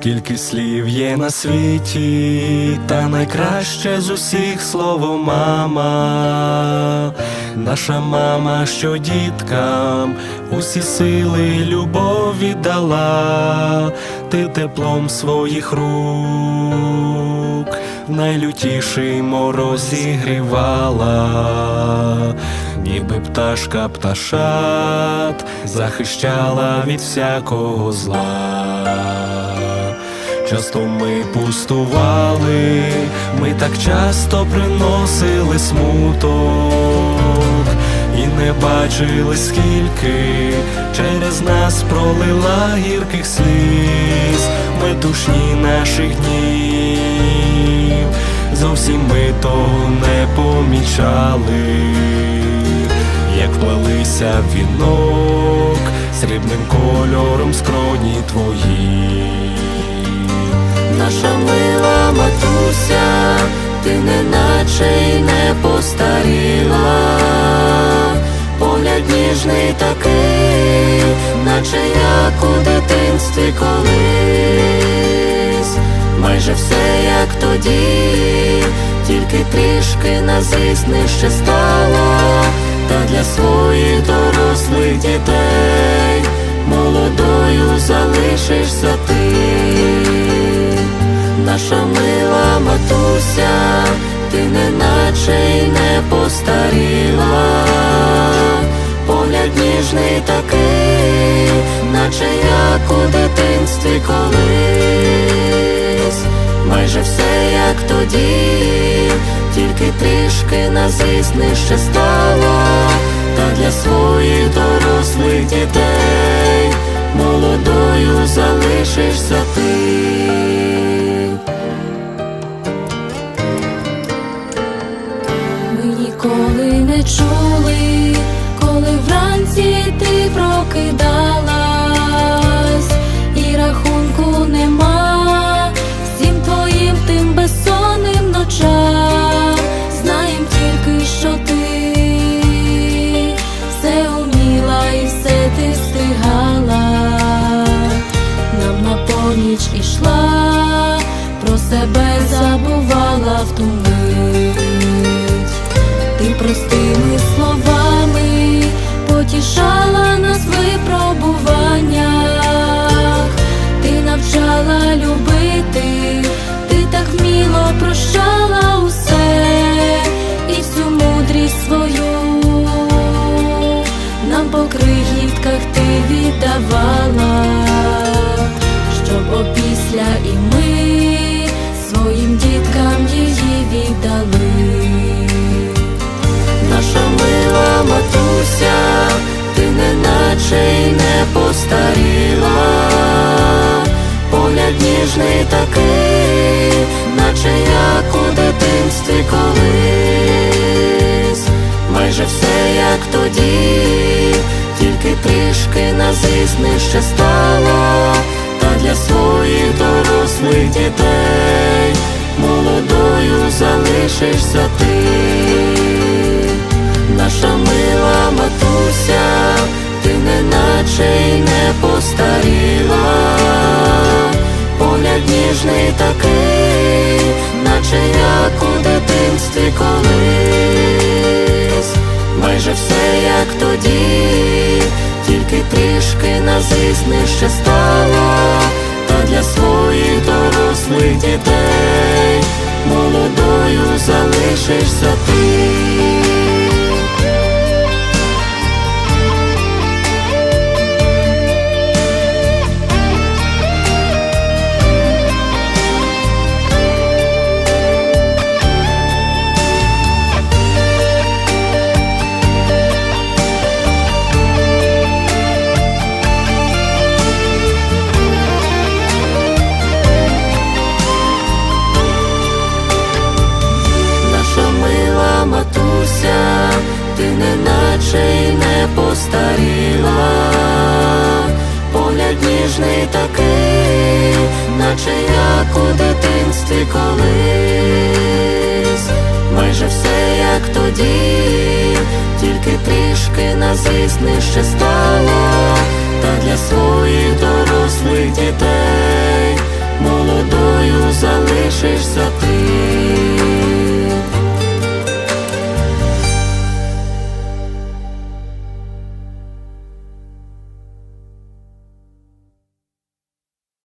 Скільки слів є на світі, та найкраще з усіх слово мама, наша мама, що діткам усі сили й любов віддала, ти теплом своїх рук, найлютіший мороз зігрівала, ніби пташка пташат захищала від всякого зла. Часто ми пустували, ми так часто приносили смуток і не бачили, скільки через нас пролила гірких сліз, ми душні наших днів, зовсім ми того не помічали, як вплелися в вінок срібним кольором скроні твої. Наша мила матуся, ти неначе й не постаріла, погляд ніжний такий, наче як у дитинстві колись, майже все як тоді, тільки трішки назись нижче стала, та для своїх дорослих дітей молодою залишишся наша мила матуся, ти неначе й не постаріла, погляд ніжний такий, наче як у дитинстві колись, майже все як тоді, тільки трішки назись нижче стала, та для своїх дорослих дітей прокидалась, і рахунку нема всім твоїм тим безсонним ночам. Знаєм тільки, що ти все уміла і все ти встигала, нам на поміч ішла, про себе забувала в ту мить. Ти простими словами неначе й не постаріла, погляд ніжний такий, наче як у дитинстві колись, майже все як тоді, тільки трішки нижче стала, та для своїх дорослих дітей молодою залишишся ти дитинстві колись, майже все як тоді, тільки трішки назисне ще стала, та для своїх дорослих дітей молодою залишишся ти. матуся, ти неначе й не постаріла, погляд ніжний такий, наче як у дитинстві колись, майже все як тоді, тільки трішки назиснище стало, та для своїх дорослих дітей молодою залишишся ти.